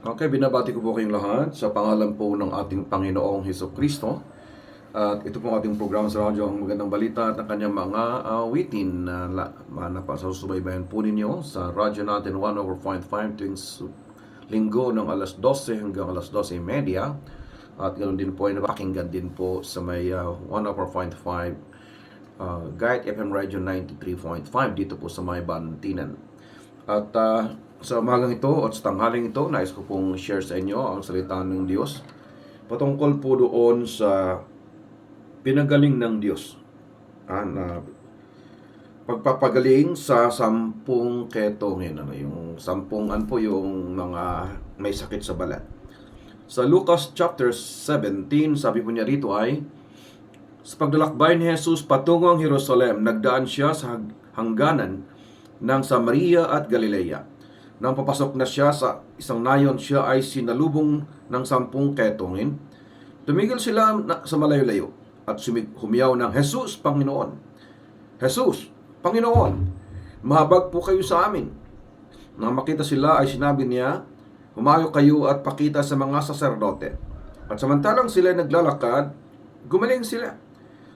Okay, binabati ko po kayong lahat sa pangalan po ng ating Panginoong Heso Kristo. At ito po ang ating programa sa radyo, ang magandang balita at ang kanyang mga awitin na la, na pa sa subaybayan po ninyo sa radyo natin 1 over 0.5 tuwing linggo ng alas 12 hanggang alas 12.30. At ganoon din po ay napakinggan din po sa may uh, 1 over 0.5 uh, Guide FM Radio 93.5 dito po sa may Bantinan. At ah, sa umagang ito at sa tanghaling ito, nais ko pong share sa inyo ang salita ng Diyos patungkol po doon sa pinagaling ng Diyos. Ah, na pagpapagaling sa sampung ketongin, ano, yung sampung an po yung mga may sakit sa balat. Sa Lucas chapter 17, sabi po niya rito ay, sa paglalakbay ni Jesus patungong Jerusalem, nagdaan siya sa hangganan ng Samaria at Galilea. Nang papasok na siya sa isang nayon, siya ay sinalubong ng sampung ketongin. Tumigil sila na- sa malayo-layo at sumig- humiyaw ng, Jesus, Panginoon! Jesus, Panginoon, mahabag po kayo sa amin. Nang makita sila ay sinabi niya, humayo kayo at pakita sa mga saserdote. At samantalang sila naglalakad, gumaling sila.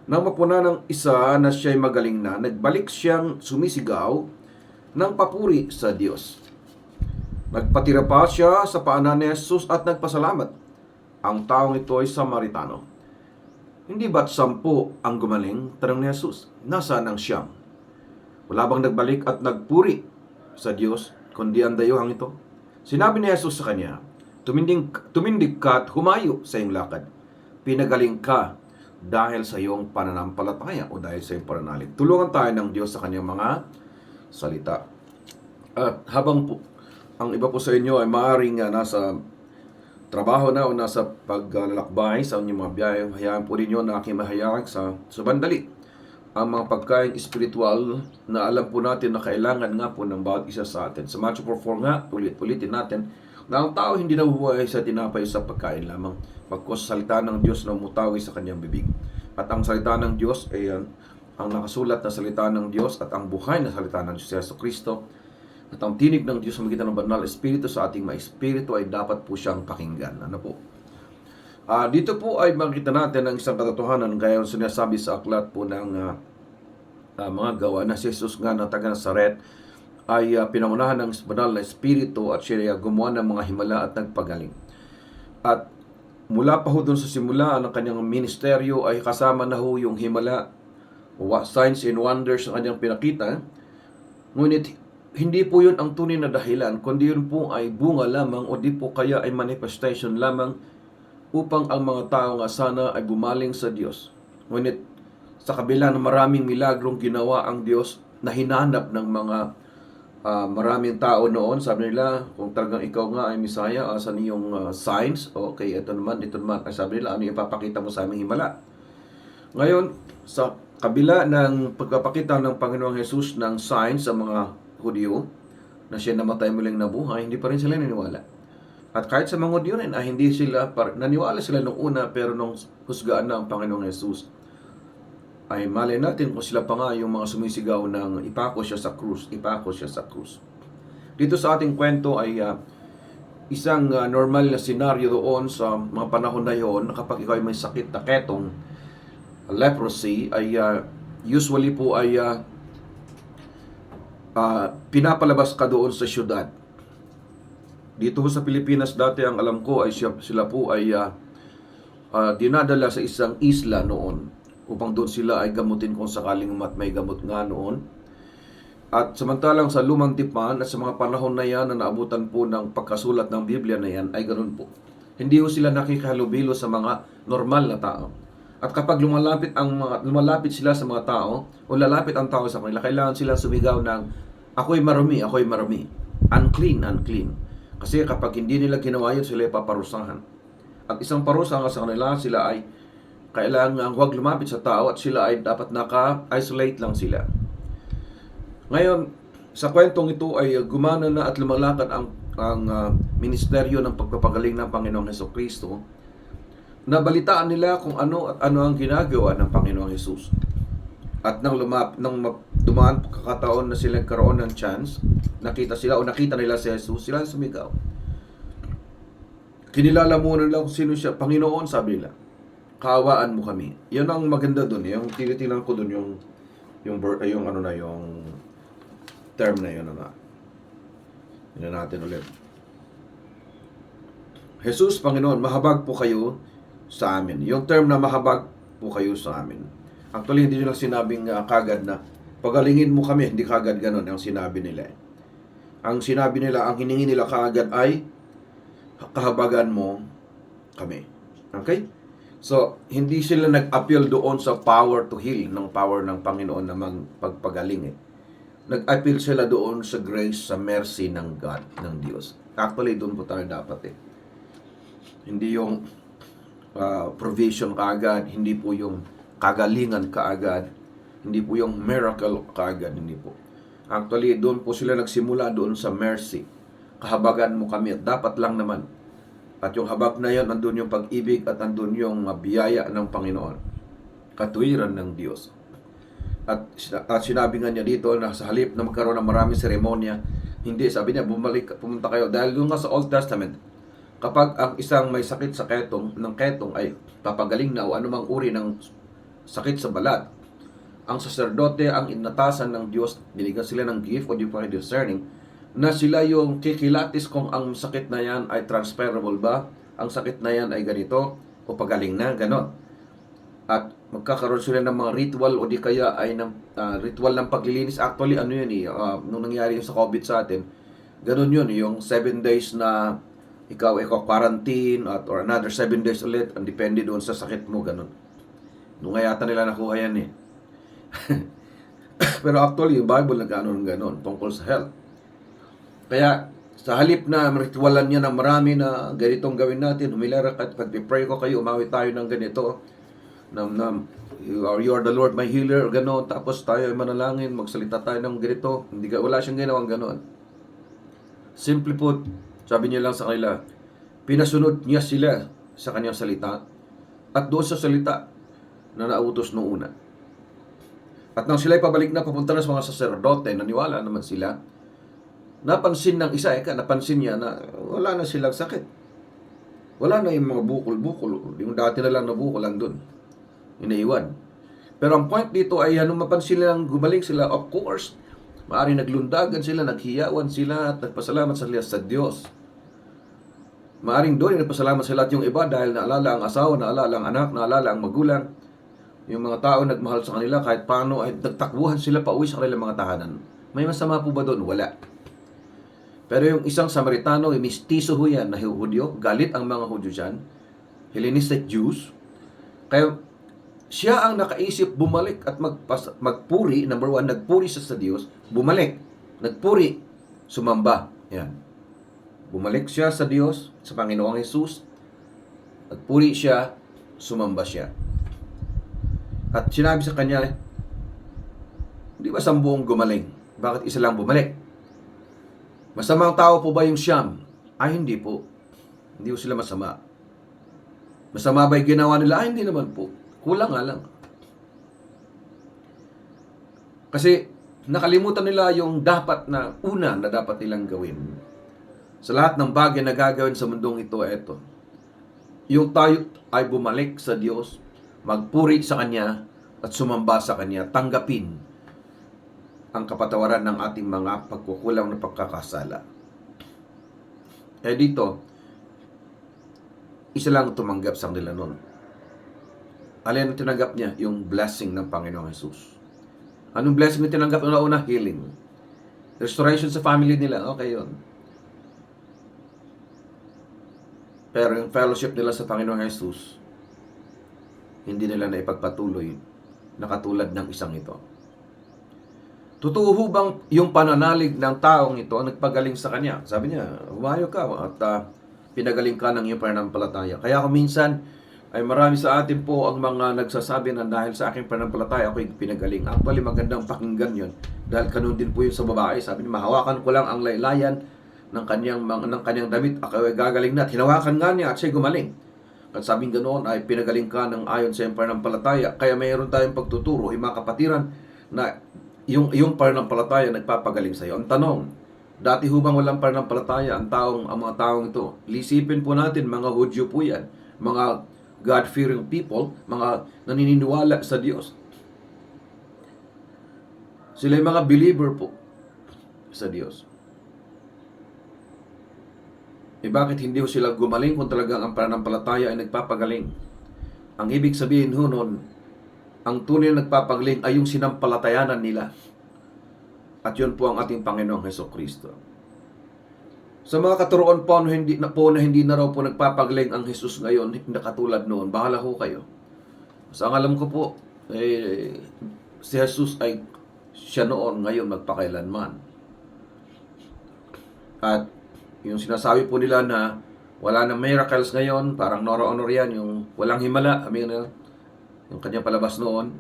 Nang mapuna ng isa na siya'y magaling na, nagbalik siyang sumisigaw ng papuri sa Diyos. Nagpatira pa siya sa paanan ni Jesus at nagpasalamat. Ang taong ito ay Samaritano. Hindi ba't sampu ang gumaling? Tanong ni Jesus. Nasaan ang siyam? Wala bang nagbalik at nagpuri sa Diyos, kundi ang dayuhang ito? Sinabi ni Jesus sa kanya, Tuminding, tumindig ka at humayo sa iyong lakad. Pinagaling ka dahil sa iyong pananampalataya o dahil sa iyong pananalig. Tulungan tayo ng Diyos sa kanyang mga salita. At habang po, ang iba po sa inyo ay maaaring uh, nasa trabaho na o nasa paglalakbay sa inyong mga biyahe, hayaan po ninyo na aking mahayag sa, sa bandali ang mga pagkain espiritual na alam po natin na kailangan nga po ng bawat isa sa atin. Sa Matthew 4 nga, ulit-ulitin natin na ang tao hindi nabubuhay sa tinapay sa pagkain lamang, pagkos salita ng Diyos na umutawi sa kanyang bibig. At ang salita ng Diyos ay yan, ang nakasulat na salita ng Diyos at ang buhay na salita ng Diyos Kristo at ang tinig ng Diyos sa magitan ng banal na espiritu sa ating mga espiritu ay dapat po siyang pakinggan. Ano po? Ah, dito po ay makita natin ang isang katotohanan gaya ng sinasabi sa aklat po ng ah, ah, mga gawa na si Jesus nga na taga Nazaret ay ah, pinangunahan ng banal na espiritu at siya ay gumawa ng mga himala at nagpagaling. At mula pa ho doon sa simula ng kanyang ministeryo ay kasama na ho yung himala signs and wonders na kanyang pinakita. Ngunit hindi po yun ang tunay na dahilan, kundi yun po ay bunga lamang o di po kaya ay manifestation lamang upang ang mga tao nga sana ay bumaling sa Diyos. Ngunit sa kabila ng maraming milagrong ginawa ang Diyos na hinanap ng mga ah, maraming tao noon, sabi nila, kung talagang ikaw nga ay Messiah, asan yung ah, signs? Okay, ito naman, ito naman. Ay sabi nila, ano ipapakita mo sa aming himala? Ngayon, sa kabila ng pagpapakita ng Panginoong Jesus ng signs sa mga Hudyo na siya namatay muling nabuhay, hindi pa rin sila naniwala. At kahit sa mga Hudyo rin, ay hindi sila, par- naniwala sila nung una, pero nung husgaan ang Panginoong Jesus, ay malay natin kung sila pa nga yung mga sumisigaw ng ipako siya sa krus, ipako siya sa krus. Dito sa ating kwento ay ah, isang ah, normal na senaryo doon sa mga panahon na yon kapag ikaw ay may sakit na ketong leprosy ay ah, usually po ay ah, ah, pinapalabas ka doon sa syudad. Dito sa Pilipinas dati ang alam ko ay siya, sila po ay ah, ah, dinadala sa isang isla noon upang doon sila ay gamutin kung sakaling mat may gamot nga noon. At samantalang sa lumang tipan at sa mga panahon na yan na naabutan po ng pagkasulat ng Biblia na yan ay ganun po. Hindi ho sila nakikihalubilo sa mga normal na tao. At kapag lumalapit ang mga lumalapit sila sa mga tao o lalapit ang tao sa kanila, kailangan sila sumigaw ng ako'y marumi, ako'y marumi. Unclean, unclean. Kasi kapag hindi nila ginawa yun, sila ay paparusahan. At isang parusa nga sa kanila, sila ay kailangan huwag lumapit sa tao at sila ay dapat naka-isolate lang sila. Ngayon, sa kwentong ito ay gumana na at lumalakad ang ang uh, ministeryo ng pagpapagaling ng Panginoong Heso Kristo. Nabalitaan nila kung ano at ano ang ginagawa ng Panginoong Hesus. At nang lumap nang ma- dumaan kakataon na sila nagkaroon ng chance, nakita sila o nakita nila si Jesus, sila sumigaw. kinilala muna nila kung sino siya. Panginoon, sabi nila, kaawaan mo kami. Yan ang maganda doon. Yung tinitingnan ko doon yung yung ver- ay, yung ano na yung term na yun na. Yun natin ulit. Jesus, Panginoon, mahabag po kayo sa amin. Yung term na mahabag po kayo sa amin. Actually, hindi nila sinabing uh, kagad na pagalingin mo kami. Hindi kagad ganun ang sinabi nila. Ang sinabi nila, ang hiningi nila kagad ay kahabagan mo kami. Okay? So, hindi sila nag-appeal doon sa power to heal, ng power ng Panginoon na magpagpagaling eh. Nag-appeal sila doon sa grace, sa mercy ng God, ng Diyos. Actually, doon po tayo dapat eh. Hindi yung uh, provision kaagad, hindi po yung kagalingan kaagad, hindi po yung miracle kaagad, hindi po. Actually, doon po sila nagsimula doon sa mercy. Kahabagan mo kami at dapat lang naman. At yung habag na yan, andun yung pag-ibig at andun yung biyaya ng Panginoon. Katuwiran ng Diyos. At, at sinabi nga niya dito na sa halip na magkaroon ng maraming seremonya, hindi, sabi niya, bumalik, pumunta kayo. Dahil doon nga sa Old Testament, kapag ang isang may sakit sa ketong, ng ketong ay papagaling na o anumang uri ng sakit sa balat, ang saserdote ang inatasan ng Diyos, binigyan sila ng gift o divine discerning, na sila yung kikilatis kung ang sakit na yan ay transferable ba, ang sakit na yan ay ganito, o pagaling na, ganon. At magkakaroon sila ng mga ritual o di kaya ay ng ah, ritual ng paglilinis. Actually, ano yun eh, ah, nung nangyari yun sa COVID sa atin, ganon yun, yung 7 days na ikaw ikaw quarantine at or another 7 days ulit, ang depende doon sa sakit mo, ganon. Nung yata nila nakuha yan eh. Pero actually, yung Bible nag-ano ng ganon, tungkol sa health. Kaya, sa halip na ritualan niya ng marami na ganitong gawin natin, humilera at pag-pray ko kayo, umawit tayo ng ganito, na, na you are, you are the Lord my healer, gano'n, tapos tayo ay manalangin, magsalita tayo ng ganito, hindi wala siyang ginawang gano'n. Simply put, sabi niya lang sa kanila, pinasunod niya sila sa kanyang salita, at doon sa salita na nautos noong una. At nang sila'y pabalik na papunta na sa mga saserdote, naniwala naman sila, napansin ng isa, eka, napansin niya na wala na silang sakit. Wala na yung mga bukol-bukol. Yung dati na lang na bukol lang dun. Inaiwan. Pero ang point dito ay anong mapansin nilang gumaling sila, of course, maari naglundagan sila, naghiyawan sila, at nagpasalamat sa Diyos. Maaring doon, nagpasalamat sila at yung iba dahil naalala ang asawa, naalala ang anak, naalala ang magulang. Yung mga tao nagmahal sa kanila kahit paano ay nagtakbuhan sila pa uwi sa kanilang mga tahanan. May masama po ba doon? Wala. Pero yung isang Samaritano, yung mistiso ho yan na Hudyo, galit ang mga Hudyo dyan, Hellenistic Jews. Kaya siya ang nakaisip bumalik at magpas- magpuri, number one, nagpuri siya sa Diyos, bumalik, nagpuri, sumamba. Yan. Bumalik siya sa Diyos, sa Panginoong Jesus, nagpuri siya, sumamba siya. At sinabi sa kanya, di ba sambuong gumaling? Bakit isa lang bumalik? Masamang tao po ba yung siyam? Ay, hindi po. Hindi po sila masama. Masama ba yung ginawa nila? Ay, hindi naman po. Kulang nga lang. Kasi nakalimutan nila yung dapat na una na dapat nilang gawin. Sa lahat ng bagay na gagawin sa mundong ito, eto. Yung tayo ay bumalik sa Diyos, magpuri sa Kanya, at sumamba sa Kanya, tanggapin ang kapatawaran ng ating mga pagkukulang na pagkakasala. Eh dito, isa lang tumanggap sa kanila noon. Alin ang tinanggap niya? Yung blessing ng Panginoong Jesus. Anong blessing na tinanggap nila una? Healing. Restoration sa family nila. Okay yun. Pero yung fellowship nila sa Panginoong Jesus, hindi nila na ipagpatuloy na katulad ng isang ito. Totoo ho bang yung pananalig ng taong ito ang nagpagaling sa kanya? Sabi niya, humayo ka at uh, pinagaling ka ng iyong pananampalataya. Kaya kung minsan, ay marami sa atin po ang mga nagsasabi na dahil sa aking pananampalataya ako'y pinagaling. Actually, magandang pakinggan yon Dahil kanun din po yun sa babae. Sabi niya, mahawakan ko lang ang laylayan ng kanyang, ng kanyang damit. Ako ay gagaling na. At hinawakan nga niya at siya'y gumaling. At sabing ganoon ay pinagaling ka ng ayon sa iyong pananampalataya. Kaya mayroon tayong pagtuturo, mga kapatiran, na yung, yung pananampalataya nagpapagaling sa iyo. Ang tanong, Dati hubang walang pananampalataya ang taong ang mga taong ito. Lisipin po natin mga Hudyo po yan, mga God-fearing people, mga naniniwala sa Diyos. Sila yung mga believer po sa Diyos. Eh bakit hindi ho sila gumaling kung talagang ang pananampalataya ay nagpapagaling? Ang ibig sabihin ho nun, ang tunay na nagpapagaling ay yung sinampalatayanan nila. At yun po ang ating Panginoong Heso Kristo. Sa mga katuroan po na hindi na po na hindi na raw po nagpapagaling ang Jesus ngayon, hindi katulad noon, bahala ho kayo. Sa ang alam ko po, eh, si Jesus ay siya noon, ngayon, magpakailanman. At yung sinasabi po nila na wala nang miracles ngayon, parang Nora Honor yan, yung walang himala, I mean, uh, yung kanyang palabas noon.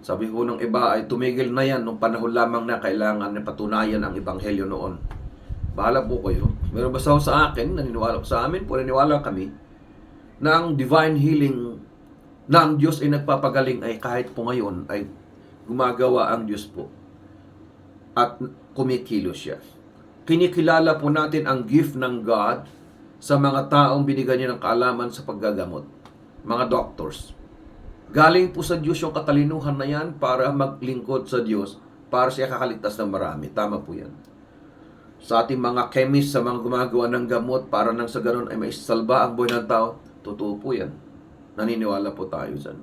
Sabi ko ng iba ay tumigil na yan nung panahon lamang na kailangan na patunayan ang ebanghelyo noon. Bahala po kayo. Meron basta sa akin, naniniwala sa amin po, naniniwala kami na ang divine healing na ang Diyos ay nagpapagaling ay kahit po ngayon ay gumagawa ang Diyos po at kumikilos siya. Kinikilala po natin ang gift ng God sa mga taong binigyan niya ng kaalaman sa paggagamot. Mga doctors. Galing po sa Diyos yung katalinuhan na yan para maglingkod sa Diyos para siya kakaligtas ng marami. Tama po yan. Sa ating mga chemist, sa mga gumagawa ng gamot para nang sa ganun ay may salba ang buhay ng tao, totoo po yan. Naniniwala po tayo dyan.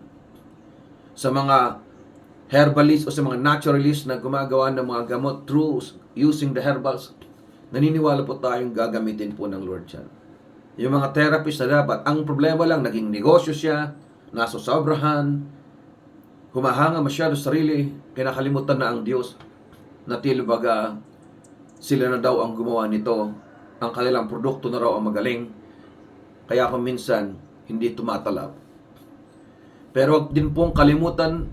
Sa mga herbalist o sa mga naturalist na gumagawa ng mga gamot through using the herbals, naniniwala po tayong gagamitin po ng Lord yan. Yung mga therapist na dapat, ang problema lang, naging negosyo siya, nasusobrahan, humahanga masyado sa sarili, kinakalimutan na ang Diyos, na tilbaga sila na daw ang gumawa nito, ang kanilang produkto na raw ang magaling, kaya kung minsan, hindi tumatalab. Pero din pong kalimutan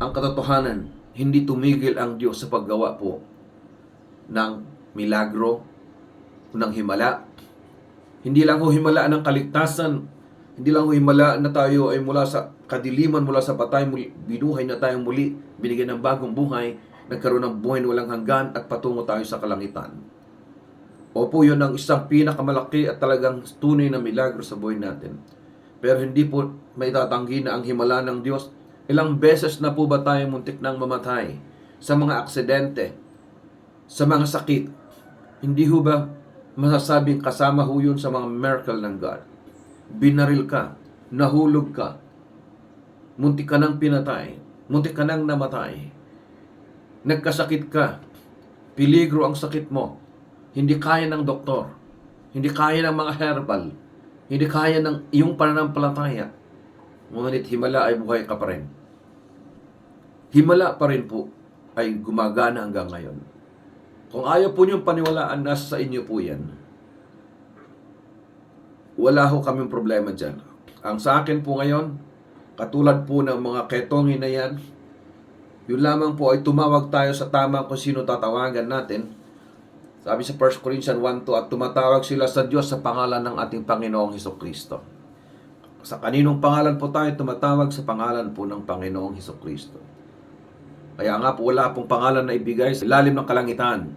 ang katotohanan, hindi tumigil ang Diyos sa paggawa po ng milagro, ng himala. Hindi lang ho himala ng kaligtasan, hindi lang ho himala na tayo ay mula sa kadiliman, mula sa patay, muli, binuhay na tayo muli, binigyan ng bagong buhay, nagkaroon ng buhay na walang hanggan at patungo tayo sa kalangitan. Opo, yun ang isang pinakamalaki at talagang tunay na milagro sa buhay natin. Pero hindi po may tatanggi na ang himala ng Diyos. Ilang beses na po ba tayo muntik nang mamatay sa mga aksidente, sa mga sakit? Hindi ho ba masasabing kasama ho yun sa mga miracle ng God? Binaril ka, nahulog ka, muntik ka nang pinatay, muntik ka nang namatay, nagkasakit ka, piligro ang sakit mo, hindi kaya ng doktor, hindi kaya ng mga herbal, hindi kaya ng iyong pananampalataya, ngunit himala ay buhay ka pa rin. Himala pa rin po ay gumagana hanggang ngayon. Kung ayaw po niyong paniwalaan, nasa sa inyo po yan. Wala ho kaming problema dyan. Ang sa akin po ngayon, katulad po ng mga ketongin na yan, yun lamang po ay tumawag tayo sa tama kung sino tatawagan natin. Sabi sa 1 Corinthians 1.2, at tumatawag sila sa Diyos sa pangalan ng ating Panginoong Heso Kristo. Sa kaninong pangalan po tayo tumatawag sa pangalan po ng Panginoong Heso Kristo. Kaya nga po wala pong pangalan na ibigay sa ilalim ng kalangitan,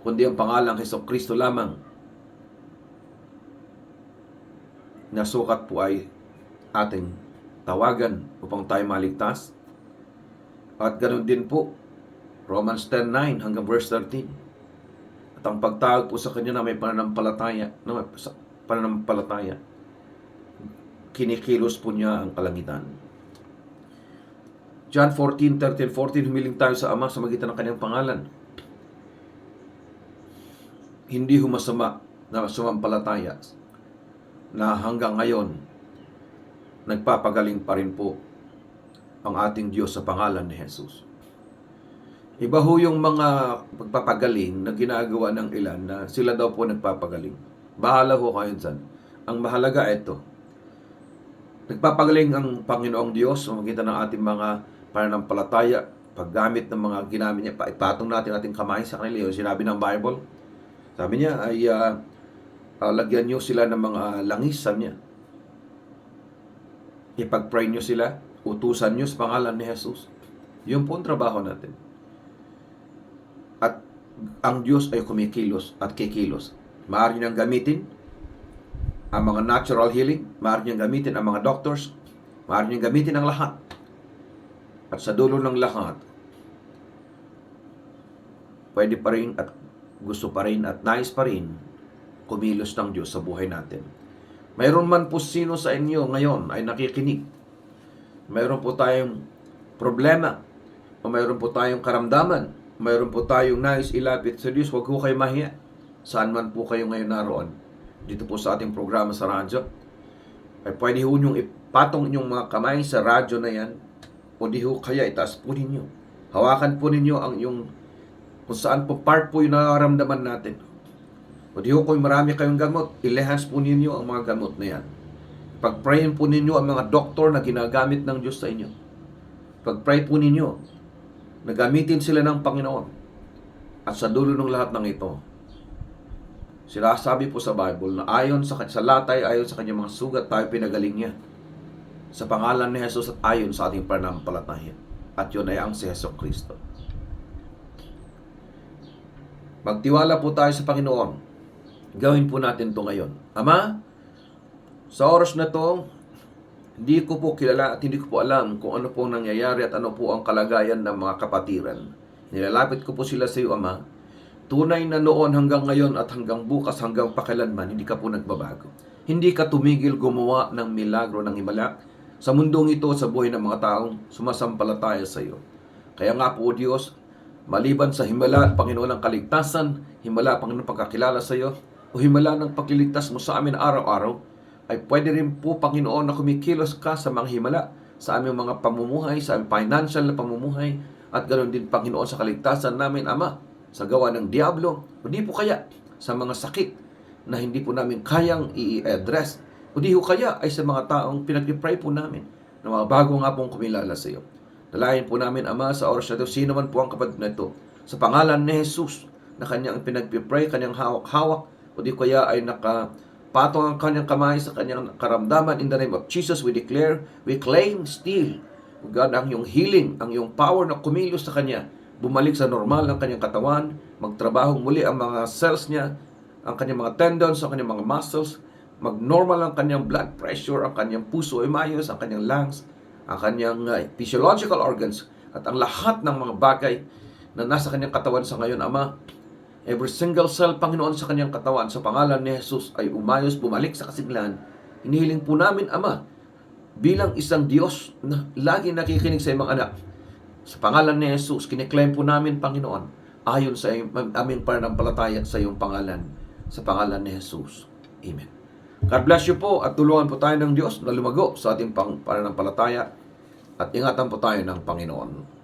kundi ang pangalan ng Heso Kristo lamang na sukat po ay ating tawagan upang tayo maligtas. At ganoon din po, Romans 10.9 hanggang verse 13. At ang pagtawag po sa kanya na may pananampalataya, na may pananampalataya, kinikilos po niya ang kalangitan. John 14, 13, 14, humiling tayo sa Ama sa magitan ng kanyang pangalan. Hindi humasama na sumampalataya na hanggang ngayon nagpapagaling pa rin po ang ating Diyos sa pangalan ni Jesus. Iba ho yung mga pagpapagaling na ginagawa ng ilan na sila daw po nagpapagaling. Bahala ho kayo dyan. Ang mahalaga ito, nagpapagaling ang Panginoong Diyos sa magitan ng ating mga pananampalataya, paggamit ng mga ginamit niya, ipatong natin ating kamay sa kanila. Yung sinabi ng Bible, sabi niya ay ah, ah, lagyan niyo sila ng mga langis, sabi niya. Ipag-pray niyo sila, utusan niyo sa pangalan ni Jesus. Yun po ang trabaho natin. ang Diyos ay kumikilos at kikilos. Maaari niyang gamitin ang mga natural healing, maaari niyang gamitin ang mga doctors, maaari niyang gamitin ang lahat. At sa dulo ng lahat, pwede pa rin at gusto pa rin at nais pa rin kumilos ng Diyos sa buhay natin. Mayroon man po sino sa inyo ngayon ay nakikinig. Mayroon po tayong problema o mayroon po tayong karamdaman. Mayroon po tayong nais ilapit sa Diyos. Huwag po kayo mahiya. Saan man po kayo ngayon naroon. Dito po sa ating programa sa radyo. Ay pwede ho niyong ipatong inyong mga kamay sa radyo na yan. O di ho kaya itaas po ninyo. Hawakan po ninyo ang yung kung saan po part po yung nararamdaman natin. O di ho kung marami kayong gamot, ilehas po ninyo ang mga gamot na yan. Pag-prayin po ninyo ang mga doktor na ginagamit ng Diyos sa inyo. Pag-pray po ninyo na gamitin sila ng Panginoon. At sa dulo ng lahat ng ito, sinasabi po sa Bible na ayon sa, sa latay, ayon sa kanyang mga sugat, tayo pinagaling niya. Sa pangalan ni Jesus at ayon sa ating pananampalataya. At yun ay ang si Heso Kristo. Magtiwala po tayo sa Panginoon. Gawin po natin to ngayon. Ama, sa oras na to, hindi ko po kilala at hindi ko po alam kung ano po nangyayari at ano po ang kalagayan ng mga kapatiran. Nilalapit ko po sila sa iyo, Ama. Tunay na noon hanggang ngayon at hanggang bukas hanggang pakilanman, hindi ka po nagbabago. Hindi ka tumigil gumawa ng milagro ng himala sa mundong ito sa buhay ng mga taong sumasampalataya sa iyo. Kaya nga po, Diyos, maliban sa himala, Panginoon ng kaligtasan, himala, Panginoon, pagkakilala sa iyo, o himala ng pagliligtas mo sa amin araw-araw, ay pwede rin po, Panginoon, na kumikilos ka sa mga himala, sa aming mga pamumuhay, sa aming financial na pamumuhay, at ganoon din, Panginoon, sa kaligtasan namin, Ama, sa gawa ng Diablo, o di po kaya sa mga sakit na hindi po namin kayang i-address, o po kaya ay sa mga taong pinag-pray po namin na mga bago nga pong kumilala sa iyo. Dalayan po namin, Ama, sa oras na ito, sino man po ang kapatid na ito, sa pangalan ni Jesus, na kanyang pinag-pray, kanyang hawak-hawak, o kaya ay naka patong ang kanyang kamay sa kanyang karamdaman in the name of Jesus we declare we claim still God ang yung healing ang yung power na kumilos sa kanya bumalik sa normal ang kanyang katawan magtrabaho muli ang mga cells niya ang kanyang mga tendons ang kanyang mga muscles mag-normal ang kanyang blood pressure ang kanyang puso ay maayos ang kanyang lungs ang kanyang uh, physiological organs at ang lahat ng mga bagay na nasa kanyang katawan sa ngayon Ama Every single cell, Panginoon, sa kanyang katawan, sa pangalan ni Jesus, ay umayos, bumalik sa kasiglahan. Hinihiling po namin, Ama, bilang isang Diyos na lagi nakikinig sa mga anak. Sa pangalan ni Jesus, kiniklaim po namin, Panginoon, ayon sa aming pananampalataya sa iyong pangalan. Sa pangalan ni Jesus. Amen. God bless you po at tulungan po tayo ng Diyos na lumago sa ating pananampalataya at ingatan po tayo ng Panginoon.